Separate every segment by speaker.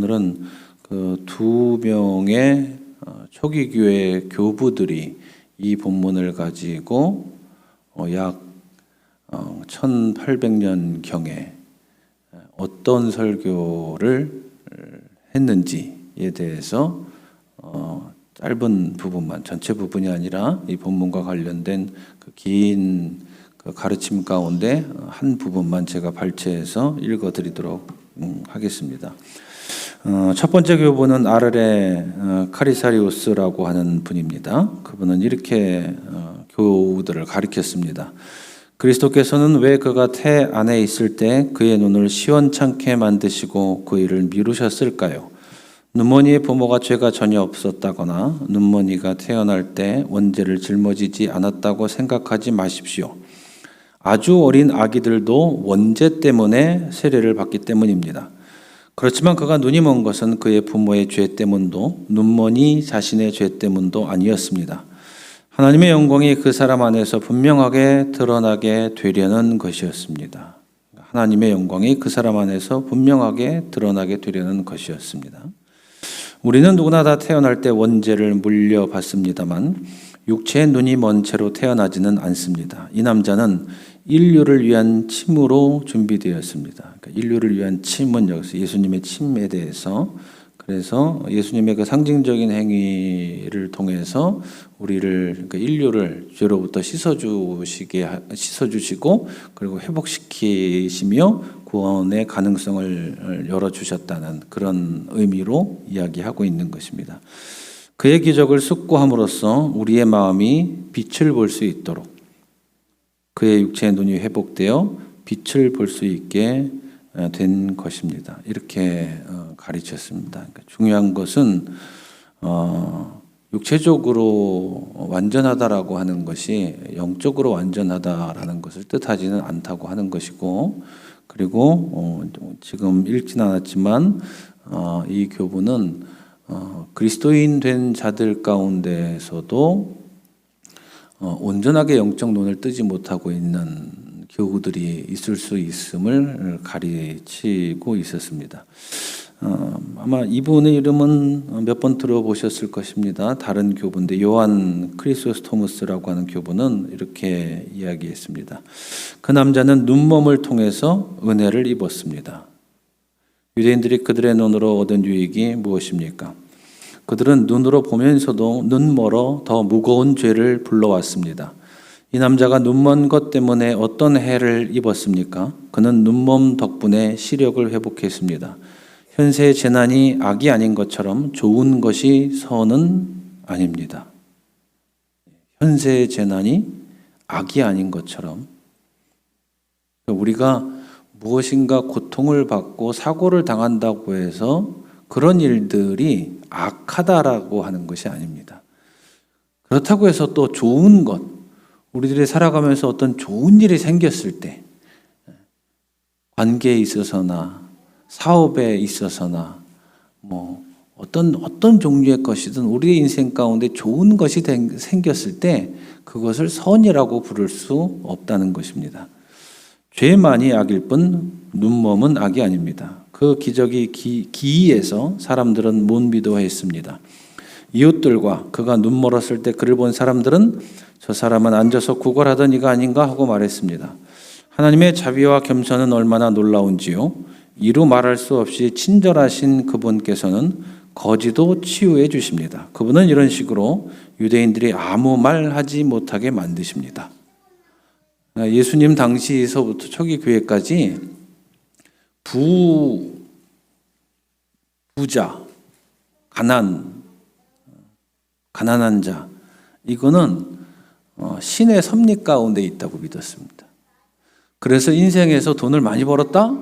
Speaker 1: 오늘은 그 두 명의 어, 초기 교회 교부들이 이 본문을 가지고 어, 약 1800년 경에 어떤 설교를 했는지에 대해서 어, 짧은 부분만 전체 부분이 아니라 이 본문과 관련된 그긴그 가르침 가운데 한 부분만 제가 발췌해서 읽어드리도록 음, 하겠습니다. 어, 첫 번째 교부는 아르레 어, 카리사리우스라고 하는 분입니다. 그분은 이렇게 어, 교우들을 가리켰습니다. 그리스도께서는 왜 그가 태 안에 있을 때 그의 눈을 시원찮게 만드시고 그 일을 미루셨을까요? 눈머니의 부모가 죄가 전혀 없었다거나 눈머니가 태어날 때 원죄를 짊어지지 않았다고 생각하지 마십시오. 아주 어린 아기들도 원죄 때문에 세례를 받기 때문입니다. 그렇지만 그가 눈이 먼 것은 그의 부모의 죄 때문도 눈머니 자신의 죄 때문도 아니었습니다. 하나님의 영광이 그 사람 안에서 분명하게 드러나게 되려는 것이었습니다. 하나님의 영광이 그 사람 안에서 분명하게 드러나게 되려는 것이었습니다. 우리는 누구나 다 태어날 때 원죄를 물려받습니다만 육체의 눈이 먼 채로 태어나지는 않습니다. 이 남자는 인류를 위한 침으로 준비되었습니다. 그러니까 인류를 위한 침은 여기서 예수님의 침에 대해서 그래서 예수님의 그 상징적인 행위를 통해서 우리를 그러니까 인류를 죄로부터 씻어 주시게 씻어 주시고 그리고 회복시키시며 구원의 가능성을 열어 주셨다는 그런 의미로 이야기하고 있는 것입니다. 그의 기적을 숙고함으로써 우리의 마음이 빛을 볼 수 있도록 그의 육체의 눈이 회복되어 빛을 볼 수 있게 된 것입니다. 이렇게 어, 가르쳤습니다. 그러니까 중요한 것은 어, 육체적으로 완전하다라고 하는 것이 영적으로 완전하다라는 것을 뜻하지는 않다고 하는 것이고 그리고 어, 지금 읽진 않았지만 이 교부는 그리스도인 된 자들 가운데서도 온전하게 영적 눈을 뜨지 못하고 있는 교구들이 있을 수 있음을 가르치고 있었습니다. 어, 아마 이분의 이름은 몇 번 들어보셨을 것입니다. 다른 교부인데 요한 크리소스토무스라고 하는 교부는 이렇게 이야기했습니다. 그 남자는 눈몸을 통해서 은혜를 입었습니다. 유대인들이 그들의 눈으로 얻은 유익이 무엇입니까? 그들은 눈으로 보면서도 눈 멀어 더 무거운 죄를 불러왔습니다. 이 남자가 눈먼 것 때문에 어떤 해를 입었습니까? 그는 눈먼 덕분에 시력을 회복했습니다. 현세의 재난이 악이 아닌 것처럼 좋은 것이 선은 아닙니다. 현세의 재난이 악이 아닌 것처럼 우리가 무엇인가 고통을 받고 사고를 당한다고 해서 그런 일들이 악하다라고 하는 것이 아닙니다. 그렇다고 해서 또 좋은 것, 우리들이 살아가면서 어떤 좋은 일이 생겼을 때 관계에 있어서나 사업에 있어서나 뭐 어떤 어떤 종류의 것이든 우리의 인생 가운데 좋은 것이 생겼을 때 그것을 선이라고 부를 수 없다는 것입니다. 죄만이 악일 뿐 눈먼은 악이 아닙니다. 그 기적이 기, 기이해서 사람들은 못 믿어했습니다. 이웃들과 그가 눈 멀었을 때 그를 본 사람들은 저 사람은 앉아서 구걸하던 이가 아닌가 하고 말했습니다. 하나님의 자비와 겸손은 얼마나 놀라운지요. 이루 말할 수 없이 친절하신 그분께서는 거지도 치유해 주십니다. 그분은 이런 식으로 유대인들이 아무 말 하지 못하게 만드십니다. 예수님 당시서부터 초기 교회까지 부 부자 가난 가난한 자 이거는 어, 신의 섭리 가운데 있다고 믿었습니다. 그래서 인생에서 돈을 많이 벌었다?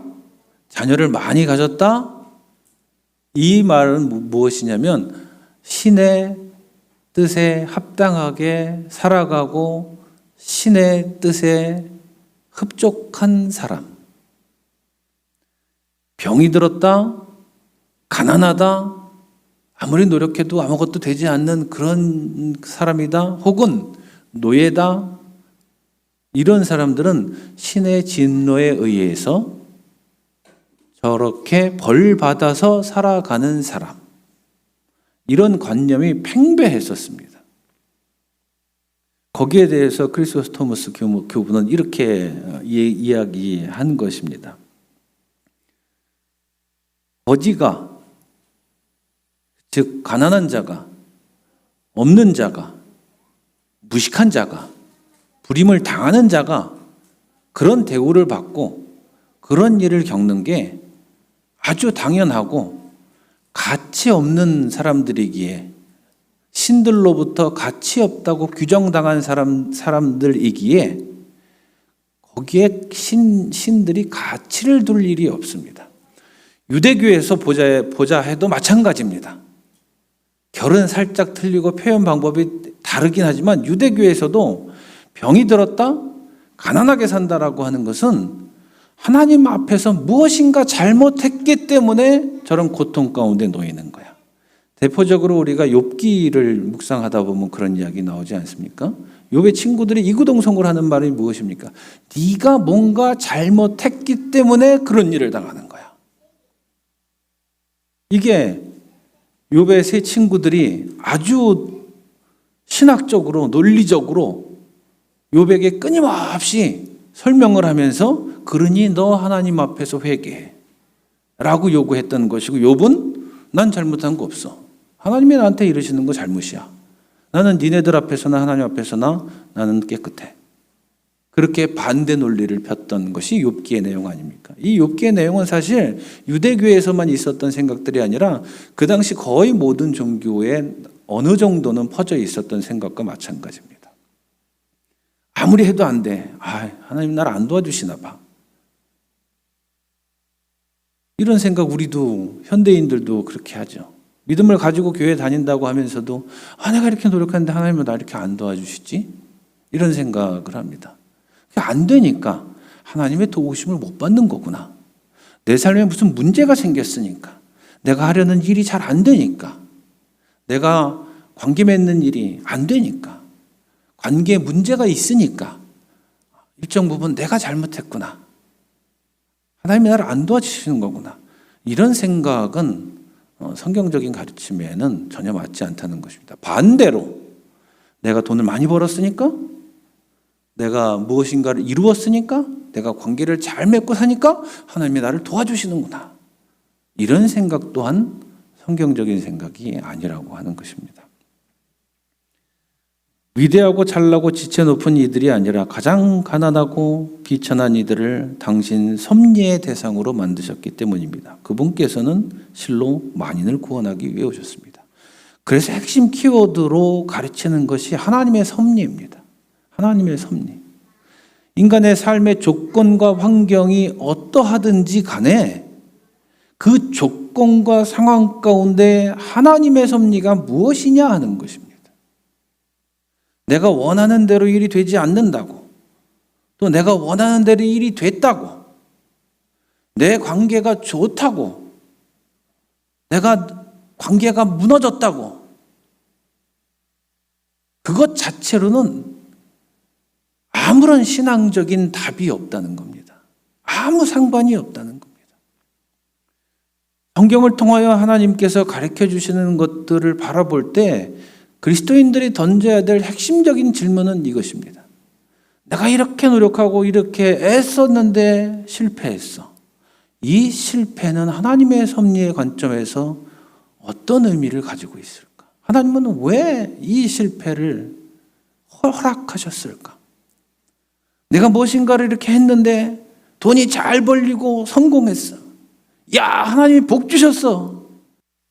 Speaker 1: 자녀를 많이 가졌다? 이 말은 무엇이냐면 신의 뜻에 합당하게 살아가고 신의 뜻에 흡족한 사람. 병이 들었다? 가난하다? 아무리 노력해도 아무것도 되지 않는 그런 사람이다? 혹은 노예다. 이런 사람들은 신의 진노에 의해서 저렇게 벌 받아서 살아가는 사람. 이런 관념이 팽배했었습니다. 거기에 대해서 크리스토스 토머스 교부는 이렇게 이야기한 것입니다. 거지가 즉 가난한 자가 없는 자가 무식한 자가 불임을 당하는 자가 그런 대우를 받고 그런 일을 겪는 게 아주 당연하고 가치 없는 사람들이기에 신들로부터 가치 없다고 규정당한 사람 사람들이기에 거기에 신 신들이 가치를 둘 일이 없습니다. 유대교에서 보자 보자 해도 마찬가지입니다. 결은 살짝 틀리고 표현 방법이 다르긴 하지만 유대교에서도 병이 들었다 가난하게 산다라고 하는 것은 하나님 앞에서 무엇인가 잘못했기 때문에 저런 고통 가운데 놓이는 거야. 대표적으로 우리가 욥기를 묵상하다 보면 그런 이야기 나오지 않습니까? 욥의 친구들이 이구동성을 하는 말이 무엇입니까? 네가 뭔가 잘못했기 때문에 그런 일을 당하는 거야. 이게 욥의 세 친구들이 아주 신학적으로 논리적으로 욥에게 끊임없이 설명을 하면서 그러니 너 하나님 앞에서 회개해 라고 요구했던 것이고 욥은 난 잘못한 거 없어. 하나님이 나한테 이러시는 거 잘못이야. 나는 니네들 앞에서나 하나님 앞에서나 나는 깨끗해 그렇게 반대 논리를 폈던 것이 욥기의 내용 아닙니까? 이 욥기의 내용은 사실 유대교에서만 있었던 생각들이 아니라 그 당시 거의 모든 종교에 어느 정도는 퍼져 있었던 생각과 마찬가지입니다. 아무리 해도 안 돼. 아, 하나님 나를 안 도와주시나 봐. 이런 생각 우리도 현대인들도 그렇게 하죠. 믿음을 가지고 교회 다닌다고 하면서도 아 내가 이렇게 노력하는데 하나님은 나 이렇게 안 도와주시지? 이런 생각을 합니다. 안 되니까 하나님의 도우심을 못 받는 거구나. 내 삶에 무슨 문제가 생겼으니까 내가 하려는 일이 잘 안 되니까 내가 관계 맺는 일이 안 되니까 관계에 문제가 있으니까 일정 부분 내가 잘못했구나. 하나님이 나를 안 도와주시는 거구나. 이런 생각은 어, 성경적인 가르침에는 전혀 맞지 않다는 것입니다. 반대로 내가 돈을 많이 벌었으니까 내가 무엇인가를 이루었으니까 내가 관계를 잘 맺고 사니까 하나님이 나를 도와주시는구나. 이런 생각 또한 성경적인 생각이 아니라고 하는 것입니다. 위대하고 잘나고 지체 높은 이들이 아니라 가장 가난하고 비천한 이들을 당신 섭리의 대상으로 만드셨기 때문입니다. 그분께서는 실로 만인을 구원하기 위해 오셨습니다. 그래서 핵심 키워드로 가르치는 것이 하나님의 섭리입니다. 하나님의 섭리. 인간의 삶의 조건과 환경이 어떠하든지 간에 그 조건과 상황 가운데 하나님의 섭리가 무엇이냐 하는 것입니다. 내가 원하는 대로 일이 되지 않는다고. 또 내가 원하는 대로 일이 됐다고. 내 관계가 좋다고. 내가 관계가 무너졌다고. 그것 자체로는 아무런 신앙적인 답이 없다는 겁니다. 아무 상관이 없다는 겁니다. 성경을 통하여 하나님께서 가르쳐 주시는 것들을 바라볼 때 그리스도인들이 던져야 될 핵심적인 질문은 이것입니다. 내가 이렇게 노력하고 이렇게 애썼는데 실패했어. 이 실패는 하나님의 섭리의 관점에서 어떤 의미를 가지고 있을까? 하나님은 왜 이 실패를 허락하셨을까? 내가 무엇인가를 이렇게 했는데 돈이 잘 벌리고 성공했어. 야, 하나님이 복 주셨어.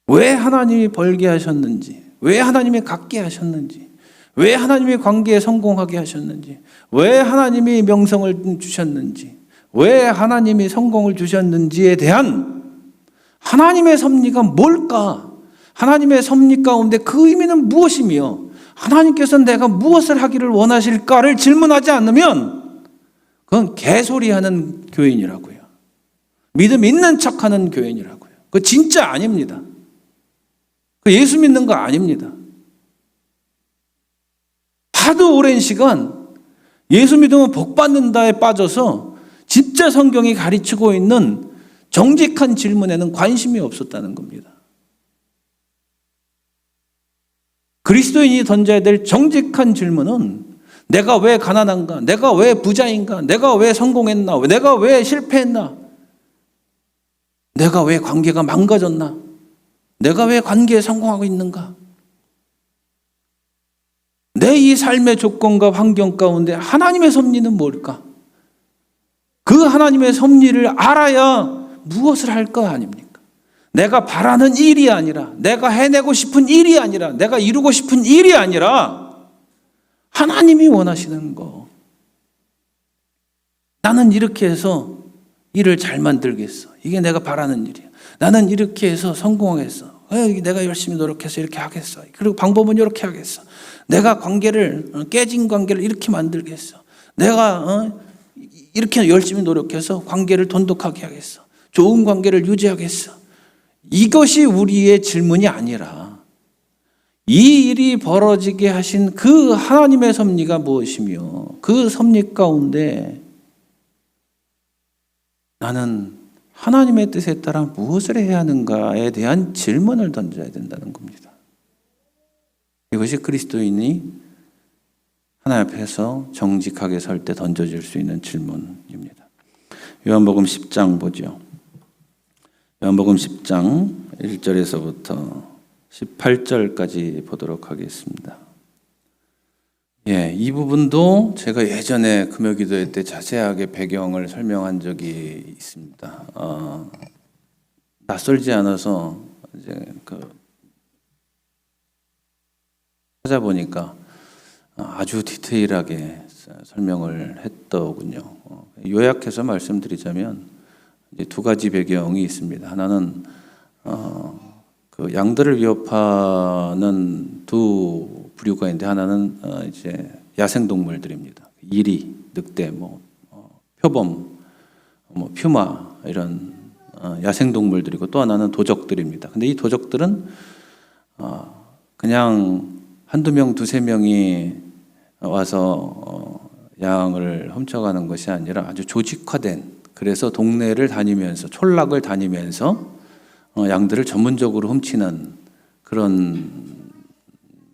Speaker 1: 왜 하나님이 벌게 하셨는지, 왜 하나님이 갖게 하셨는지, 왜 하나님이 관계에 성공하게 하셨는지, 왜 하나님이 명성을 주셨는지, 왜 하나님이 성공을 주셨는지에 대한 하나님의 섭리가 뭘까? 하나님의 섭리 가운데 그 의미는 무엇이며 하나님께서 내가 무엇을 하기를 원하실까를 질문하지 않으면 그건 개소리하는 교인이라고요. 믿음 있는 척하는 교인이라고요. 그 진짜 아닙니다. 그 예수 믿는 거 아닙니다. 하도 오랜 시간 예수 믿으면 복 받는다에 빠져서 진짜 성경이 가르치고 있는 정직한 질문에는 관심이 없었다는 겁니다. 그리스도인이 던져야 될 정직한 질문은 내가 왜 가난한가? 내가 왜 부자인가? 내가 왜 성공했나? 내가 왜 실패했나? 내가 왜 관계가 망가졌나? 내가 왜 관계에 성공하고 있는가? 내 이 삶의 조건과 환경 가운데 하나님의 섭리는 뭘까? 그 하나님의 섭리를 알아야 무엇을 할 거 아닙니까? 내가 바라는 일이 아니라, 내가 해내고 싶은 일이 아니라, 내가 이루고 싶은 일이 아니라, 하나님이 원하시는 거. 나는 이렇게 해서 일을 잘 만들겠어. 이게 내가 바라는 일이야. 나는 이렇게 해서 성공하겠어. 어, 내가 열심히 노력해서 이렇게 하겠어. 그리고 방법은 이렇게 하겠어. 내가 관계를 어, 깨진 관계를 이렇게 만들겠어. 내가 어, 이렇게 열심히 노력해서 관계를 돈독하게 하겠어. 좋은 관계를 유지하겠어. 이것이 우리의 질문이 아니라 이 일이 벌어지게 하신 그 하나님의 섭리가 무엇이며 그 섭리 가운데 나는 하나님의 뜻에 따라 무엇을 해야 하는가에 대한 질문을 던져야 된다는 겁니다. 이것이 그리스도인이 하나님 앞에서 정직하게 설 때 던져질 수 있는 질문입니다. 요한복음 10장 보죠. 요한복음 10장 1절에서부터 18절까지 보도록 하겠습니다. 예, 이 부분도 제가 예전에 금요기도회 때 자세하게 배경을 설명한 적이 있습니다. 어, 낯설지 않아서 이제 그 찾아보니까 아주 디테일하게 설명을 했더군요. 어, 요약해서 말씀드리자면 두 가지 배경이 있습니다. 하나는 어, 그 양들을 위협하는 두 부류가 있는데 하나는 어, 이제 야생 동물들입니다. 이리, 늑대, 뭐 어, 표범, 뭐 퓨마 이런 어, 야생 동물들이고 또 하나는 도적들입니다. 근데 이 도적들은 어, 그냥 한두 명, 두세 명이 와서 어, 양을 훔쳐가는 것이 아니라 아주 조직화된 그래서 동네를 다니면서 촌락을 다니면서 어, 양들을 전문적으로 훔치는 그런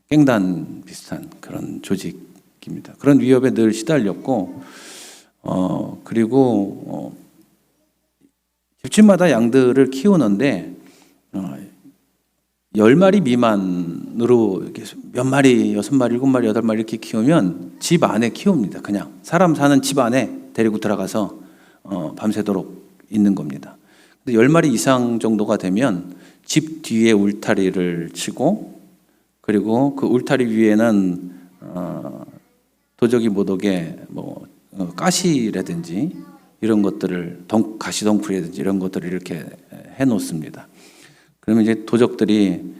Speaker 1: 깽단 비슷한 그런 조직입니다. 그런 위협에 늘 시달렸고 어 그리고 어, 집집마다 양들을 키우는데 어, 열 마리 미만으로 이렇게 몇 마리, 여섯 마리, 일곱 마리, 여덟 마리 이렇게 키우면 집 안에 키웁니다. 그냥 사람 사는 집 안에 데리고 들어가서 어, 밤새도록 있는 겁니다. 근데 열 마리 이상 정도가 되면 집 뒤에 울타리를 치고 그리고 그 울타리 위에는 어, 도적이 못 오게 뭐 어, 가시라든지 이런 것들을 덩, 가시 덩쿨이라든지 이런 것들을 이렇게 해 놓습니다. 그러면 이제 도적들이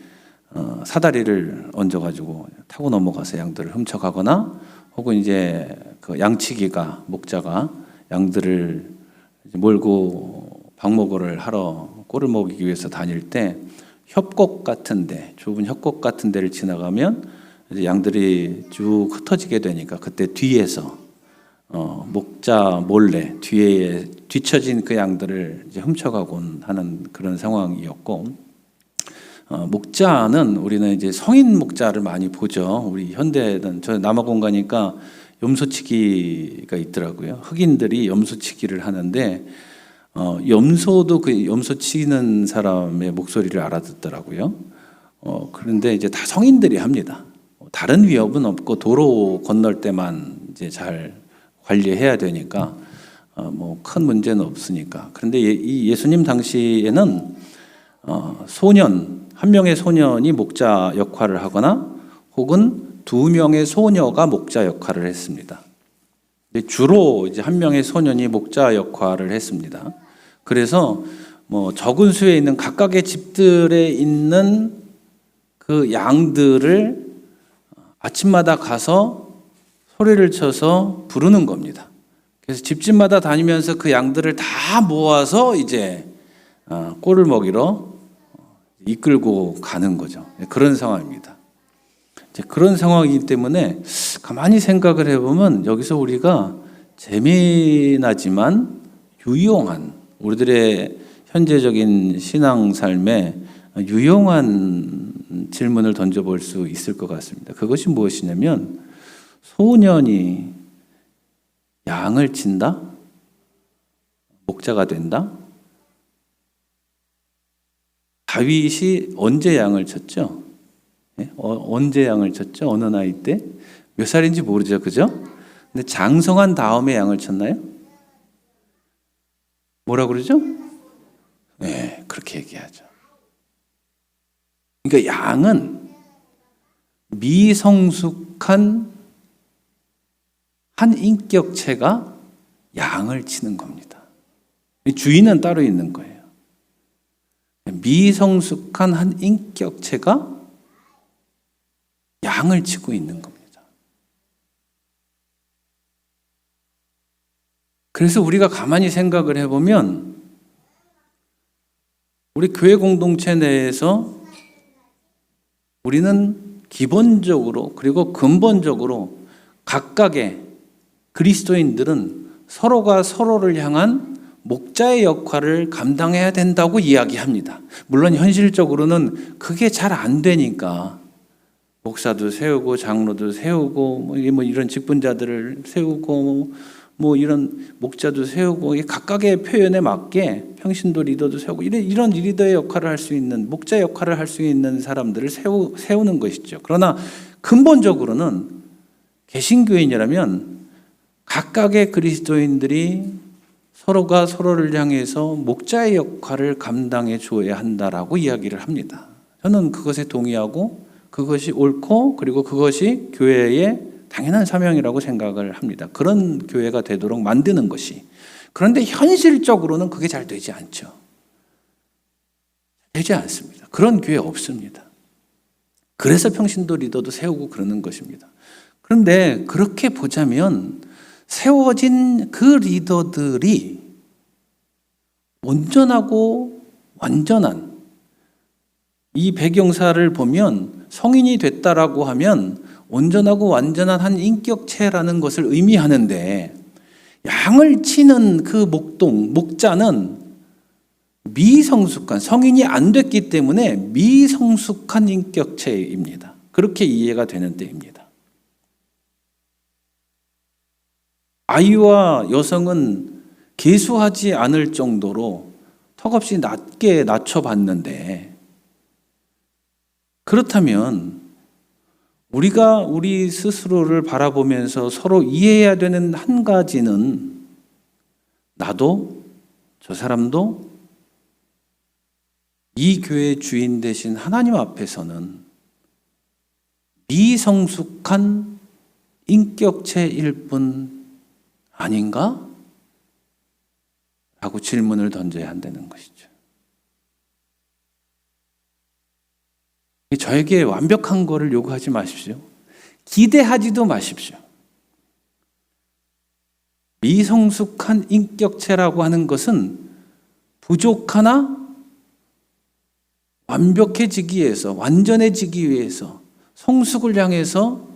Speaker 1: 어, 사다리를 얹어가지고 타고 넘어가서 양들을 훔쳐가거나 혹은 이제 그 양치기가 목자가 양들을 몰고 방목을 하러 꼴을 먹이기 위해서 다닐 때 협곡 같은데 좁은 협곡 같은 데를 지나가면 양들이 쭉 흩어지게 되니까 그때 뒤에서 어, 목자 몰래 뒤에 뒤처진 그 양들을 훔쳐가곤 하는 그런 상황이었고 어, 목자는 우리는 이제 성인 목자를 많이 보죠. 우리 현대는 저 남아공 가니까 염소치기가 있더라고요. 흑인들이 염소치기를 하는데 어, 염소도 그 염소 치는 사람의 목소리를 알아듣더라고요. 어, 그런데 이제 다 성인들이 합니다. 다른 위협은 없고 도로 건널 때만 이제 잘 관리해야 되니까 어, 뭐큰 문제는 없으니까. 그런데 예, 이 예수님 당시에는 어, 소년 한 명의 소년이 목자 역할을 하거나 혹은 두 명의 소녀가 목자 역할을 했습니다. 주로 이제 한 명의 소년이 목자 역할을 했습니다. 그래서 뭐 적은 수에 있는 각각의 집들에 있는 그 양들을 아침마다 가서 소리를 쳐서 부르는 겁니다. 그래서 집집마다 다니면서 그 양들을 다 모아서 이제 어, 꼴을 먹이러 이끌고 가는 거죠. 그런 상황입니다. 그런 상황이기 때문에 가만히 생각을 해보면 여기서 우리가 재미나지만 유용한 우리들의 현재적인 신앙 삶에 유용한 질문을 던져볼 수 있을 것 같습니다. 그것이 무엇이냐면 소년이 양을 친다? 목자가 된다? 다윗이 언제 양을 쳤죠? 예? 어, 언제 양을 쳤죠? 어느 나이 때? 몇 살인지 모르죠. 그죠? 근데 장성한 다음에 양을 쳤나요? 뭐라 그러죠? 네, 그렇게 얘기하죠. 그러니까 양은 미성숙한 한 인격체가 양을 치는 겁니다. 주인은 따로 있는 거예요. 미성숙한 한 인격체가 양을 치고 있는 겁니다. 그래서 우리가 가만히 생각을 해보면 우리 교회 공동체 내에서 우리는 기본적으로 그리고 근본적으로 각각의 그리스도인들은 서로가 서로를 향한 목자의 역할을 감당해야 된다고 이야기합니다. 물론 현실적으로는 그게 잘 안 되니까 목사도 세우고 장로도 세우고 뭐뭐 이런 직분자들을 세우고 뭐 이런 목자도 세우고 각각의 표현에 맞게 평신도 리더도 세우고 이런 이런 리더의 역할을 할 수 있는 목자 역할을 할 수 있는 사람들을 세우 세우는 것이죠. 그러나 근본적으로는 개신교인이라면 각각의 그리스도인들이 서로가 서로를 향해서 목자의 역할을 감당해 줘야 한다라고 이야기를 합니다. 저는 그것에 동의하고 그것이 옳고 그리고 그것이 교회의 당연한 사명이라고 생각을 합니다. 그런 교회가 되도록 만드는 것이. 그런데 현실적으로는 그게 잘 되지 않죠. 되지 않습니다. 그런 교회 없습니다. 그래서 평신도 리더도 세우고 그러는 것입니다. 그런데 그렇게 보자면 세워진 그 리더들이 온전하고 완전한 이 배경사를 보면 성인이 됐다라고 하면 온전하고 완전한 한 인격체라는 것을 의미하는데 양을 치는 그 목동, 목자는 미성숙한, 성인이 안 됐기 때문에 미성숙한 인격체입니다. 그렇게 이해가 되는 때입니다. 아이와 여성은 개수하지 않을 정도로 턱없이 낮게 낮춰봤는데 그렇다면 우리가 우리 스스로를 바라보면서 서로 이해해야 되는 한 가지는 나도 저 사람도 이 교회의 주인 대신 하나님 앞에서는 미성숙한 인격체일 뿐 아닌가? 라고 질문을 던져야 한다는 것이죠. 저에게 완벽한 거를 요구하지 마십시오. 기대하지도 마십시오. 미성숙한 인격체라고 하는 것은 부족하나 완벽해지기 위해서, 완전해지기 위해서 성숙을 향해서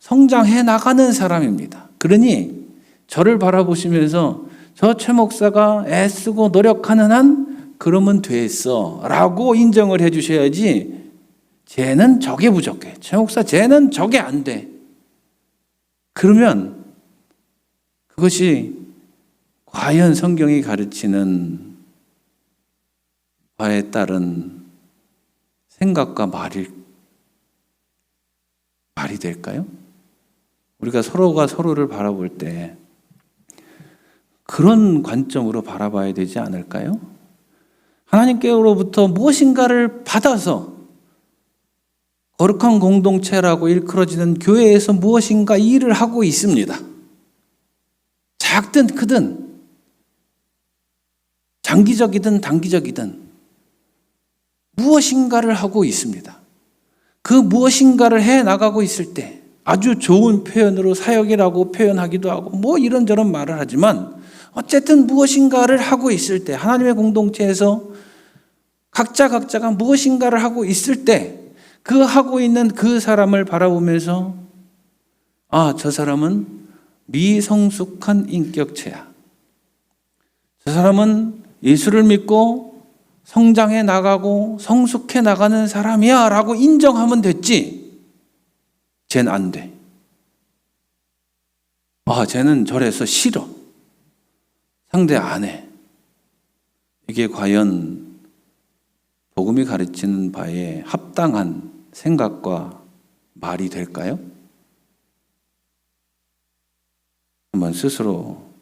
Speaker 1: 성장해 나가는 사람입니다. 그러니 저를 바라보시면서 저 최 목사가 애쓰고 노력하는 한 그러면 됐어 라고 인정을 해 주셔야지 쟤는 저게 부족해. 최 목사 쟤는 저게 안 돼. 그러면 그것이 과연 성경이 가르치는 바에 따른 생각과 말이 말이 될까요? 우리가 서로가 서로를 바라볼 때 그런 관점으로 바라봐야 되지 않을까요? 하나님께로부터 무엇인가를 받아서 거룩한 공동체라고 일컬어지는 교회에서 무엇인가 일을 하고 있습니다. 작든 크든, 장기적이든 단기적이든, 무엇인가를 하고 있습니다. 그 무엇인가를 해 나가고 있을 때 아주 좋은 표현으로 사역이라고 표현하기도 하고 뭐 이런저런 말을 하지만 어쨌든 무엇인가를 하고 있을 때 하나님의 공동체에서 각자 각자가 무엇인가를 하고 있을 때 그 하고 있는 그 사람을 바라보면서 아, 저 사람은 미성숙한 인격체야. 저 사람은 예수를 믿고 성장해 나가고 성숙해 나가는 사람이야 라고 인정하면 됐지. 쟨 안 돼. 아, 쟤는 저래서 싫어. 상대 안 해. 이게 과연 복음이 가르치는 바에 합당한 생각과 말이 될까요? 한번 스스로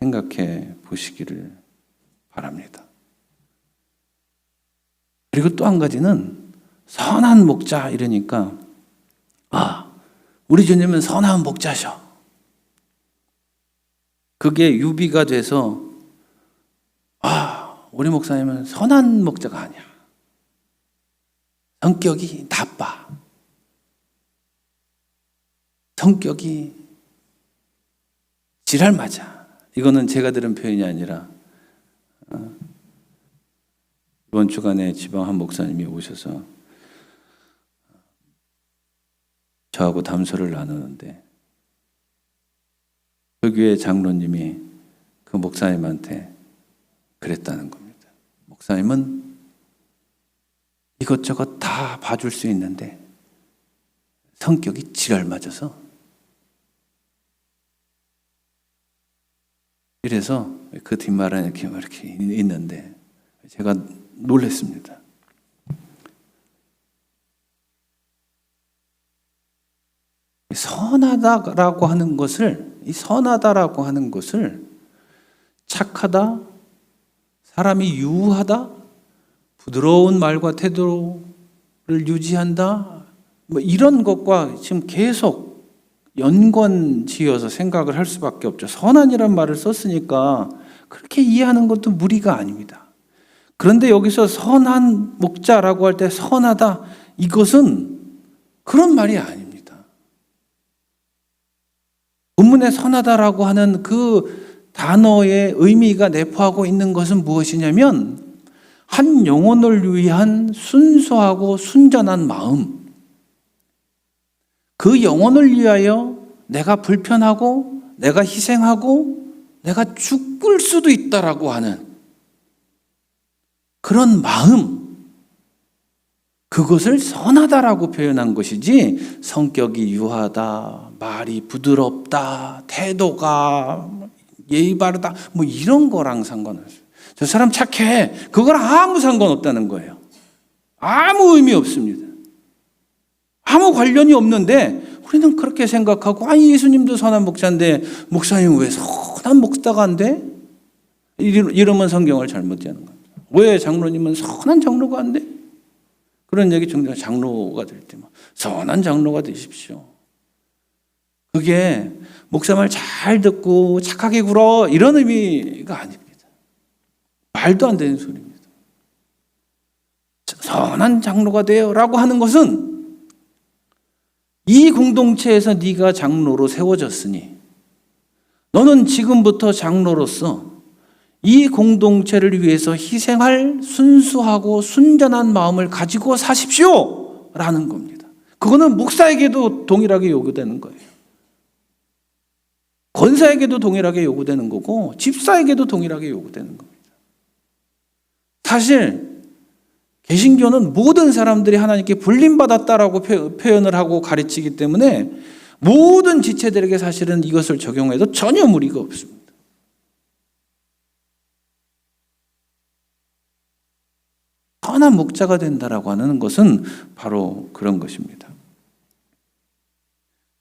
Speaker 1: 생각해 보시기를 바랍니다. 그리고 또 한 가지는 선한 목자 이러니까 아, 우리 주님은 선한 목자셔. 그게 유비가 돼서 아, 우리 목사님은 선한 목자가 아니야. 성격이 나빠. 성격이 지랄 맞아. 이거는 제가 들은 표현이 아니라 어, 이번 주간에 지방 한 목사님이 오셔서 저하고 담소를 나누는데 그 교회 장로님이 그 목사님한테 그랬다는 겁니다. 목사님은 이것저것 다 봐줄 수 있는데 성격이 지랄 맞아서 이래서 그 뒷말은 이렇게 이렇게 있는데 제가 놀랐습니다. 선하다라고 하는 것을 이 선하다라고 하는 것을 착하다, 사람이 유하다, 부드러운 말과 태도를 유지한다, 뭐 이런 것과 지금 계속 연관 지어서 생각을 할 수밖에 없죠. 선한이란 말을 썼으니까 그렇게 이해하는 것도 무리가 아닙니다. 그런데 여기서 선한 목자라고 할 때 선하다 이것은 그런 말이 아닙니다. 본문에 선하다라고 하는 그 단어의 의미가 내포하고 있는 것은 무엇이냐면 한 영혼을 위한 순수하고 순전한 마음. 그 영혼을 위하여 내가 불편하고 내가 희생하고 내가 죽을 수도 있다라고 하는 그런 마음. 그것을 선하다라고 표현한 것이지 성격이 유하다, 말이 부드럽다, 태도가 예의 바르다, 뭐 이런 거랑 상관없어요. 저 사람 착해. 그거랑 아무 상관없다는 거예요. 아무 의미 없습니다. 아무 관련이 없는데 우리는 그렇게 생각하고 아니 예수님도 선한 목자인데 목사님 왜 선한 목자가 안 돼? 이러면 성경을 잘못 읽는 겁니다. 왜 장로님은 선한 장로가 안 돼? 그런 얘기 중에 장로가 될 때만 선한 장로가 되십시오. 그게 목사 말 잘 듣고 착하게 굴어 이런 의미가 아닙니다. 말도 안 되는 소리입니다. 선한 장로가 되어라고 하는 것은 이 공동체에서 네가 장로로 세워졌으니 너는 지금부터 장로로서 이 공동체를 위해서 희생할 순수하고 순전한 마음을 가지고 사십시오! 라는 겁니다. 그거는 목사에게도 동일하게 요구되는 거예요. 권사에게도 동일하게 요구되는 거고, 집사에게도 동일하게 요구되는 겁니다. 사실, 개신교는 모든 사람들이 하나님께 불림받았다라고 표현을 하고 가르치기 때문에 모든 지체들에게 사실은 이것을 적용해도 전혀 무리가 없습니다. 선한 목자가 된다라고 하는 것은 바로 그런 것입니다.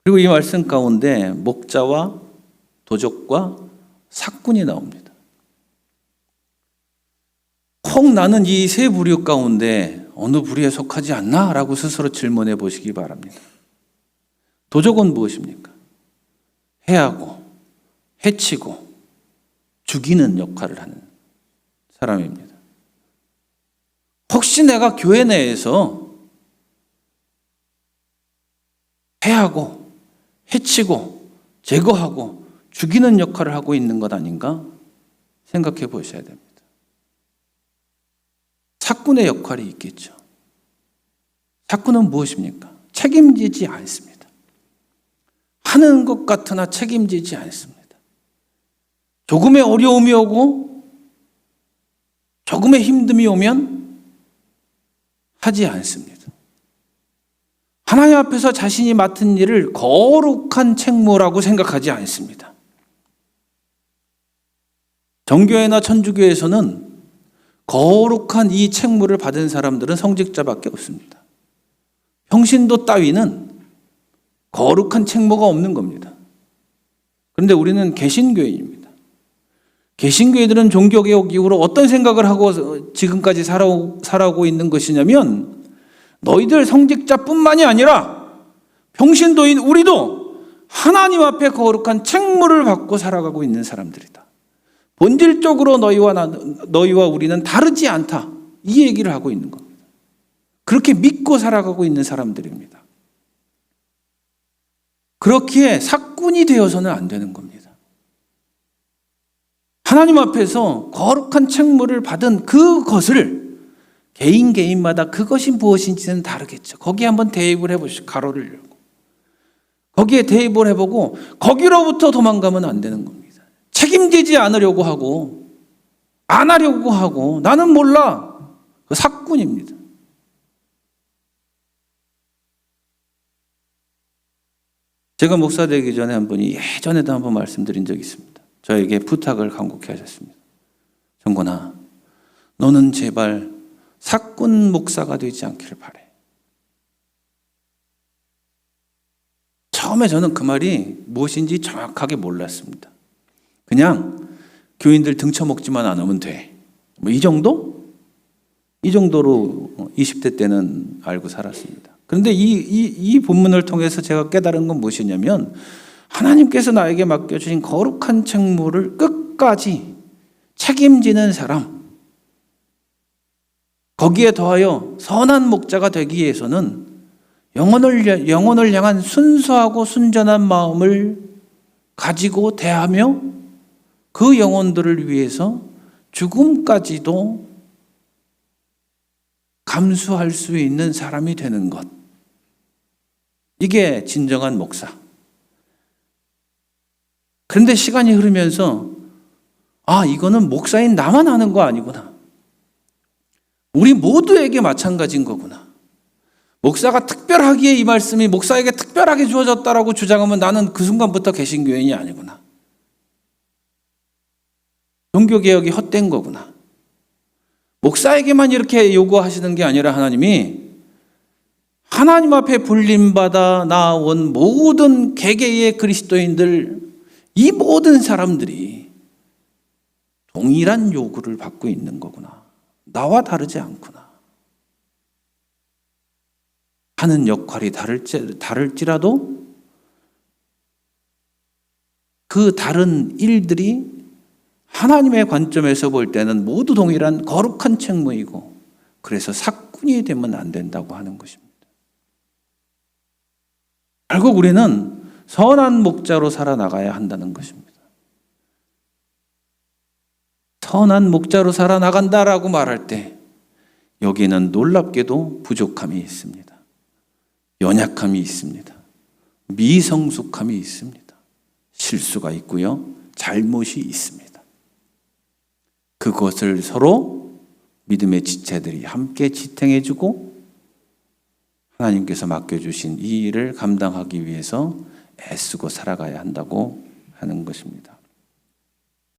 Speaker 1: 그리고 이 말씀 가운데 목자와 도적과 사꾼이 나옵니다. 혹 나는 이 세 부류 가운데 어느 부류에 속하지 않나? 라고 스스로 질문해 보시기 바랍니다. 도적은 무엇입니까? 해하고, 해치고, 죽이는 역할을 하는 사람입니다. 혹시 내가 교회 내에서 해하고, 해치고, 제거하고, 죽이는 역할을 하고 있는 것 아닌가 생각해 보셔야 됩니다. 사꾼의 역할이 있겠죠. 사꾼은 무엇입니까? 책임지지 않습니다. 하는 것 같으나 책임지지 않습니다. 조금의 어려움이 오고 조금의 힘듦이 오면 하지 않습니다. 하나님 앞에서 자신이 맡은 일을 거룩한 책무라고 생각하지 않습니다. 정교회나 천주교에서는 거룩한 이 책무를 받은 사람들은 성직자밖에 없습니다. 평신도 따위는 거룩한 책무가 없는 겁니다. 그런데 우리는 개신교인입니다. 개신교인들은 종교개혁 이후로 어떤 생각을 하고 지금까지 살아오, 살아오고 있는 것이냐면 너희들 성직자뿐만이 아니라 평신도인 우리도 하나님 앞에 거룩한 책무를 받고 살아가고 있는 사람들이다. 본질적으로 너희와 나, 너희와 우리는 다르지 않다. 이 얘기를 하고 있는 겁니다. 그렇게 믿고 살아가고 있는 사람들입니다. 그렇기에 사꾼이 되어서는 안 되는 겁니다. 하나님 앞에서 거룩한 책무를 받은 그것을 개인 개인마다 그것이 무엇인지는 다르겠죠. 거기에 한번 대입을 해보시죠. 가로를 열고. 거기에 대입을 해보고 거기로부터 도망가면 안 되는 겁니다. 책임지지 않으려고 하고 안 하려고 하고 나는 몰라. 그 사꾼입니다. 제가 목사 되기 전에 한 분이 예전에도 한 번 말씀드린 적이 있습니다. 저에게 부탁을 간곡히 하셨습니다. 정권아, 너는 제발 사꾼 목사가 되지 않기를 바래. 처음에 저는 그 말이 무엇인지 정확하게 몰랐습니다. 그냥 교인들 등쳐먹지만 않으면 돼. 뭐 이 정도? 이 정도로 20대 때는 알고 살았습니다. 그런데 이, 이, 이 본문을 통해서 제가 깨달은 건 무엇이냐면 하나님께서 나에게 맡겨주신 거룩한 책무를 끝까지 책임지는 사람, 거기에 더하여 선한 목자가 되기 위해서는 영혼을, 영혼을 향한 순수하고 순전한 마음을 가지고 대하며 그 영혼들을 위해서 죽음까지도 감수할 수 있는 사람이 되는 것. 이게 진정한 목사. 그런데 시간이 흐르면서, 아, 이거는 목사인 나만 하는 거 아니구나. 우리 모두에게 마찬가지인 거구나. 목사가 특별하기에 이 말씀이 목사에게 특별하게 주어졌다라고 주장하면 나는 그 순간부터 개신교인이 아니구나. 종교개혁이 헛된 거구나. 목사에게만 이렇게 요구하시는 게 아니라 하나님이 하나님 앞에 불림받아 나온 모든 개개의 그리스도인들, 이 모든 사람들이 동일한 요구를 받고 있는 거구나. 나와 다르지 않구나. 하는 역할이 다를지, 다를지라도 그 다른 일들이 하나님의 관점에서 볼 때는 모두 동일한 거룩한 책무이고 그래서 사꾼이 되면 안 된다고 하는 것입니다. 결국 우리는 선한 목자로 살아나가야 한다는 것입니다. 선한 목자로 살아나간다라고 말할 때 여기는 놀랍게도 부족함이 있습니다. 연약함이 있습니다. 미성숙함이 있습니다. 실수가 있고요. 잘못이 있습니다. 그것을 서로 믿음의 지체들이 함께 지탱해주고 하나님께서 맡겨주신 이 일을 감당하기 위해서 애쓰고 살아가야 한다고 하는 것입니다.